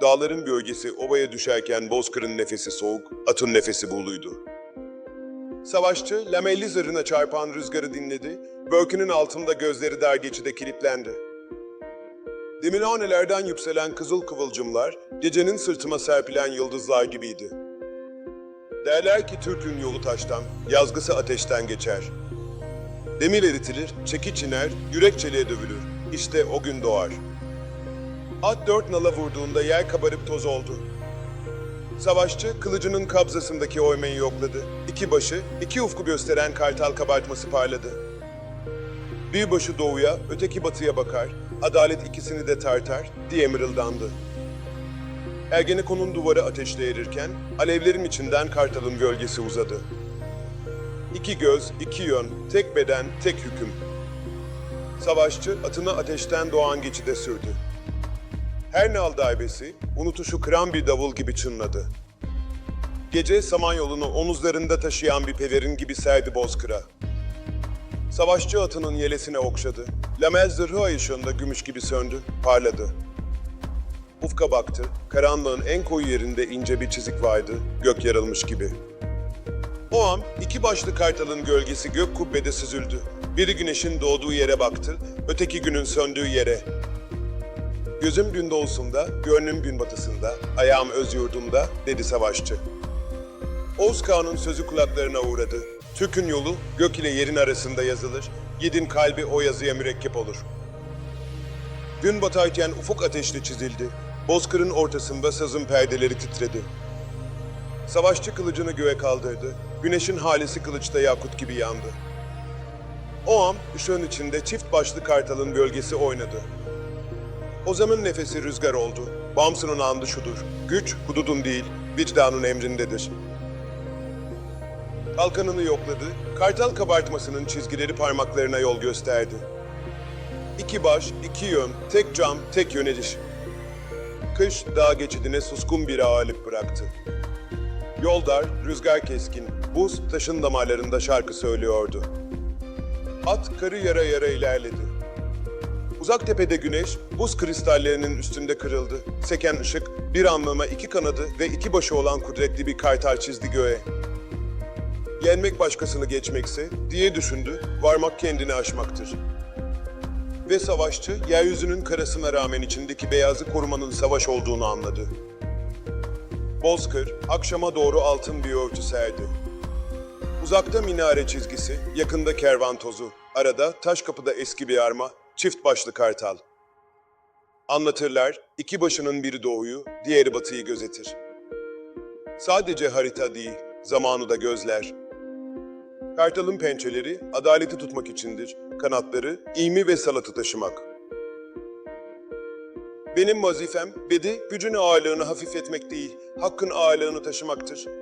Dağların gölgesi ovaya düşerken bozkırın nefesi soğuk, atın nefesi buğuluydu. Savaşçı, lamelli zırhına çarpan rüzgarı dinledi, börkünün altında gözleri dergecide kilitlendi. Demirhanelerden yükselen kızıl kıvılcımlar, gecenin sırtıma serpilen yıldızlar gibiydi. Derler ki Türk'ün yolu taştan, yazgısı ateşten geçer. Demir eritilir, çekiç iner, yürek çeliğe dövülür. İşte o gün doğar. At dört nala vurduğunda yer kabarıp toz oldu. Savaşçı kılıcının kabzasındaki oymayı yokladı. İki başı, iki ufku gösteren kartal kabartması parladı. Bir başı doğuya, öteki batıya bakar, adalet ikisini de tartar diye mırıldandı. Ergenekon'un duvarı ateşle erirken, alevlerin içinden kartalın gölgesi uzadı. İki göz, iki yön, tek beden, tek hüküm. Savaşçı atını ateşten doğan geçide sürdü. Her nal darbesi, unutuşu kıran bir davul gibi çınladı. Gece Samanyolu'nu omuzlarında taşıyan bir pelerin gibi serdi bozkıra. Savaşçı atının yelesine okşadı. Lamel zırhı ay gümüş gibi söndü, parladı. Ufka baktı, karanlığın en koyu yerinde ince bir çizik vardı, gök yarılmış gibi. O an iki başlı kartalın gölgesi gök kubbede süzüldü. Biri güneşin doğduğu yere baktı, öteki günün söndüğü yere. Gözüm gün doğusunda, gönlüm gün batısında, ayağım öz yurdumda, dedi savaşçı. Oğuz sözü kulaklarına uğradı. Türk'ün yolu gök ile yerin arasında yazılır, yedin kalbi o yazıya mürekkep olur. Gün batarken ufuk ateşli çizildi, bozkırın ortasında sazın perdeleri titredi. Savaşçı kılıcını göğe kaldırdı, güneşin halisi kılıçta yakut gibi yandı. O an ışığın içinde çift başlı kartalın gölgesi oynadı. O zaman nefesi rüzgar oldu. Bamsı'nın andı şudur. Güç hududun değil, vicdanın emrindedir. Kalkanını yokladı, kartal kabartmasının çizgileri parmaklarına yol gösterdi. İki baş, iki yön, tek cam, tek yöneliş. Kış dağ geçidine suskun bir ağırlık bıraktı. Yol dar, rüzgar keskin, buz taşın damarlarında şarkı söylüyordu. At karı yara yara ilerledi. Uzak tepede güneş, buz kristallerinin üstünde kırıldı. Seken ışık, bir anlama iki kanadı ve iki başı olan kudretli bir kartal çizdi göğe. Yenmek başkasını geçmekse, diye düşündü, varmak kendini aşmaktır. Ve savaşçı, yeryüzünün karasına rağmen içindeki beyazı korumanın savaş olduğunu anladı. Bozkır, akşama doğru altın bir örtü serdi. Uzakta minare çizgisi, yakında kervan tozu, arada taş kapıda eski bir arma, çift başlı kartal. Anlatırlar, iki başının biri doğuyu, diğeri batıyı gözetir. Sadece harita değil, zamanı da gözler. Kartalın pençeleri adaleti tutmak içindir, kanatları ilmi ve salatı taşımak. Benim vazifem bedi gücün ağırlığını hafifletmek değil, hakkın ağırlığını taşımaktır.